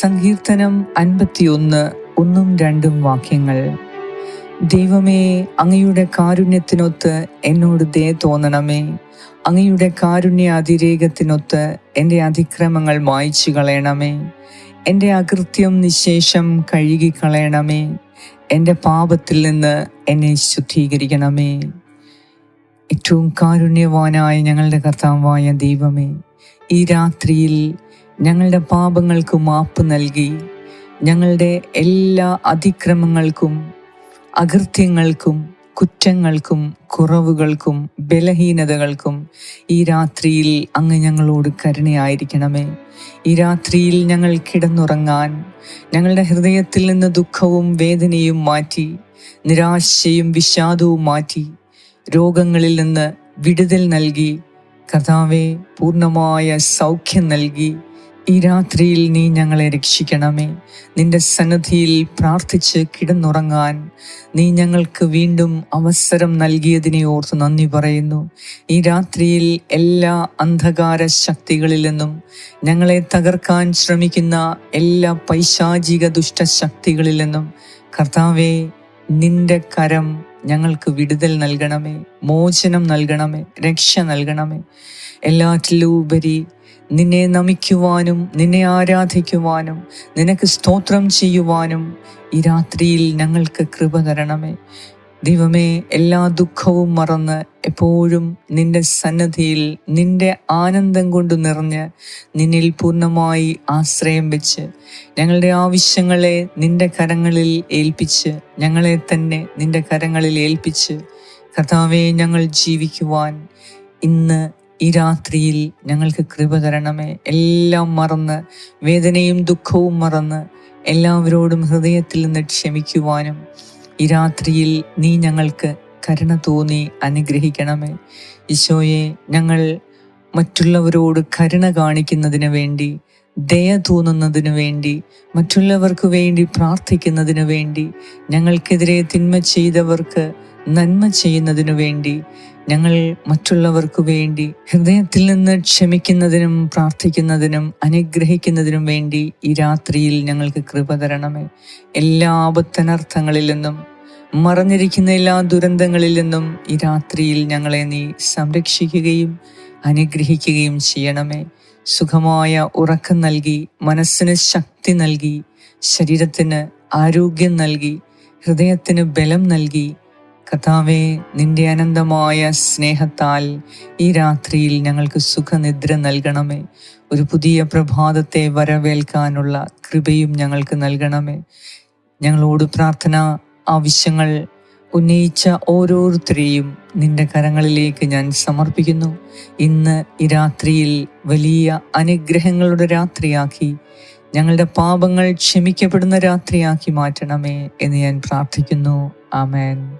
സങ്കീർത്തനം അൻപത്തിയൊന്ന് ഒന്നും രണ്ടും വാക്യങ്ങൾ. ദൈവമേ അങ്ങയുടെ കാരുണ്യത്തിനൊത്ത് എന്നോട് ദയ തോന്നണമേ. അങ്ങയുടെ കാരുണ്യ അതിരേകത്തിനൊത്ത് എന്റെ അതിക്രമങ്ങൾ മായ്ച്ചു കളയണമേ. എന്റെ അകൃത്യം നിശേഷം കഴുകിക്കളയണമേ എന്റെ പാപത്തിൽ നിന്ന് എന്നെ ശുദ്ധീകരിക്കണമേ. ഏറ്റവും കാരുണ്യവാനായ ഞങ്ങളുടെ കർത്താവായ ദൈവമേ ഈ രാത്രിയിൽ ഞങ്ങളുടെ പാപങ്ങൾക്ക് മാപ്പ് നൽകി. ഞങ്ങളുടെ എല്ലാ അതിക്രമങ്ങൾക്കും അകൃത്യങ്ങൾക്കും കുറ്റങ്ങൾക്കും കുറവുകൾക്കും ബലഹീനതകൾക്കും ഈ രാത്രിയിൽ അങ്ങ് ഞങ്ങളോട് കരുണയായിരിക്കണമേ. ഈ രാത്രിയിൽ ഞങ്ങൾ കിടന്നുറങ്ങാൻ ഞങ്ങളുടെ ഹൃദയത്തിൽ നിന്ന് ദുഃഖവും വേദനയും മാറ്റി നിരാശയും വിഷാദവും മാറ്റി രോഗങ്ങളിൽ നിന്ന് വിടുതൽ നൽകി കർത്താവെ പൂർണമായ സൗഖ്യം നൽകി ഈ രാത്രിയിൽ നീ ഞങ്ങളെ രക്ഷിക്കണമേ. നിന്റെ സന്നദ്ധിയിൽ പ്രാർത്ഥിച്ച് കിടന്നുറങ്ങാൻ നീ ഞങ്ങൾക്ക് വീണ്ടും അവസരം നൽകിയതിനെ ഓർത്ത് നന്ദി പറയുന്നു. ഈ രാത്രിയിൽ എല്ലാ അന്ധകാര ശക്തികളിൽ നിന്നും ഞങ്ങളെ തകർക്കാൻ ശ്രമിക്കുന്ന എല്ലാ പൈശാചിക ദുഷ്ടശക്തികളിൽ നിന്നും കർത്താവെ നിന്റെ കരം ഞങ്ങൾക്ക് വിടുതൽ നൽകണമേ മോചനം നൽകണമേ രക്ഷ നൽകണമേ. എല്ലാറ്റിലും ഉപരി നിന്നെ നമിക്കുവാനും നിന്നെ ആരാധിക്കുവാനും നിനക്ക് സ്തോത്രം ചെയ്യുവാനും ഈ രാത്രിയിൽ ഞങ്ങൾക്ക് കൃപ തരണമേ. ദൈവമേ എല്ലാ ദുഃഖവും മറന്ന് എപ്പോഴും നിന്റെ സന്നദ്ധിയിൽ നിന്റെ ആനന്ദം കൊണ്ട് നിറഞ്ഞ് നിന്നിൽ പൂർണമായി ആശ്രയം വെച്ച് ഞങ്ങളുടെ ആവശ്യങ്ങളെ നിന്റെ കരങ്ങളിൽ ഏൽപ്പിച്ച് ഞങ്ങളെ തന്നെ നിന്റെ കരങ്ങളിൽ ഏൽപ്പിച്ച് കർത്താവെ ഞങ്ങൾ ജീവിക്കുവാൻ ഇന്ന് ഈ രാത്രിയിൽ ഞങ്ങൾക്ക് കൃപ തരണമേ. എല്ലാം മറന്ന് വേദനയും ദുഃഖവും മറന്ന് എല്ലാവരോടും ഹൃദയത്തിൽ നിന്ന് ക്ഷമിക്കുവാനും ഈ രാത്രിയിൽ നീ ഞങ്ങൾക്ക് കരുണ തോന്നി അനുഗ്രഹിക്കണമേ. ഈശോയെ ഞങ്ങൾ മറ്റുള്ളവരോട് കരുണ കാണിക്കുന്നതിന് വേണ്ടി ദയ തോന്നുന്നതിന് വേണ്ടി മറ്റുള്ളവർക്ക് വേണ്ടി പ്രാർത്ഥിക്കുന്നതിന് വേണ്ടി ഞങ്ങൾക്കെതിരെ തിന്മ ചെയ്തവർക്ക് നന്മ ചെയ്യുന്നതിനു വേണ്ടി ഞങ്ങൾ മറ്റുള്ളവർക്ക് വേണ്ടി ഹൃദയത്തിൽ നിന്ന് ക്ഷമിക്കുന്നതിനും പ്രാർത്ഥിക്കുന്നതിനും അനുഗ്രഹിക്കുന്നതിനും വേണ്ടി ഈ രാത്രിയിൽ ഞങ്ങൾക്ക് കൃപ തരണമേ. എല്ലാ ആപത്തനർത്ഥങ്ങളിൽ നിന്നും മറഞ്ഞിരിക്കുന്ന എല്ലാ ദുരന്തങ്ങളിൽ നിന്നും ഈ രാത്രിയിൽ ഞങ്ങളെ നീ സംരക്ഷിക്കുകയും അനുഗ്രഹിക്കുകയും ചെയ്യണമേ. സുഖമായ ഉറക്കം നൽകി മനസ്സിന് ശക്തി നൽകി ശരീരത്തിന് ആരോഗ്യം നൽകി ഹൃദയത്തിന് ബലം നൽകി കഥാവെ നിന്റെ അനന്തമായ സ്നേഹത്താൽ ഈ രാത്രിയിൽ ഞങ്ങൾക്ക് സുഖനിദ്ര നൽകണമേ. ഒരു പുതിയ പ്രഭാതത്തെ വരവേൽക്കാനുള്ള കൃപയും ഞങ്ങൾക്ക് നൽകണമേ. ഞങ്ങളോട് പ്രാർത്ഥന ആവശ്യങ്ങൾ ഉന്നയിച്ച ഓരോരുത്തരെയും നിന്റെ കരങ്ങളിലേക്ക് ഞാൻ സമർപ്പിക്കുന്നു. ഇന്ന് ഈ രാത്രിയിൽ വലിയ അനുഗ്രഹങ്ങളുടെ രാത്രിയാക്കി ഞങ്ങളുടെ പാപങ്ങൾ ക്ഷമിക്കപ്പെടുന്ന രാത്രിയാക്കി മാറ്റണമേ എന്ന് ഞാൻ പ്രാർത്ഥിക്കുന്നു. ആമേൻ.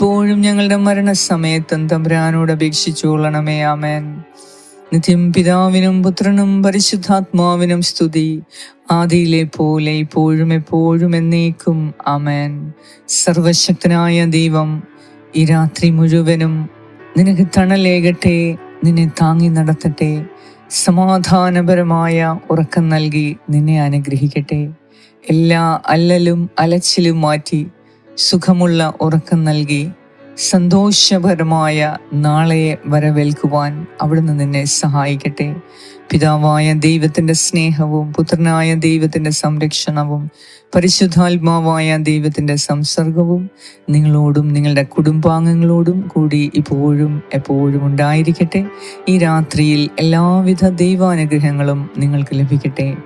ഇപ്പോഴും ഞങ്ങളുടെ മരണസമയത്തും തമ്പുരാനോട് അപേക്ഷിച്ചുകൊള്ളണമേ ആമേൻ. നിത്യം പിതാവിനും പുത്രനും പരിശുദ്ധാത്മാവിനും സ്തുതി. ആദിയിലെ പോലെ ഇപ്പോഴും എപ്പോഴും എന്നേക്കും. ആമേൻ. സർവശക്തനായ ദൈവം ഈ രാത്രി മുഴുവനും നിനക്ക് തണലേകട്ടെ നിന്നെ താങ്ങി നടത്തട്ടെ. സമാധാനപരമായ ഉറക്കം നൽകി നിന്നെ അനുഗ്രഹിക്കട്ടെ. എല്ലാ അല്ലലും അലച്ചിലും മാറ്റി സുഖമുള്ള ഉറക്കം നൽകി സന്തോഷപരമായ നാളെയെ വരവേൽക്കുവാൻ അവിടുന്ന് നിന്നെ സഹായിക്കട്ടെ. പിതാവായ ദൈവത്തിന്റെ സ്നേഹവും പുത്രനായ ദൈവത്തിന്റെ സംരക്ഷണവും പരിശുദ്ധാത്മാവായ ദൈവത്തിന്റെ സംസർഗവും നിങ്ങളോടും നിങ്ങളുടെ കുടുംബാംഗങ്ങളോടും കൂടി ഇപ്പോഴും എപ്പോഴും ഉണ്ടായിരിക്കട്ടെ. ഈ രാത്രിയിൽ എല്ലാവിധ ദൈവാനുഗ്രഹങ്ങളും നിങ്ങൾക്ക് ലഭിക്കട്ടെ.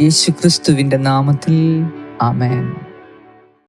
യേശുക്രിസ്തുവിന്റെ നാമത്തിൽ. ആമേൻ.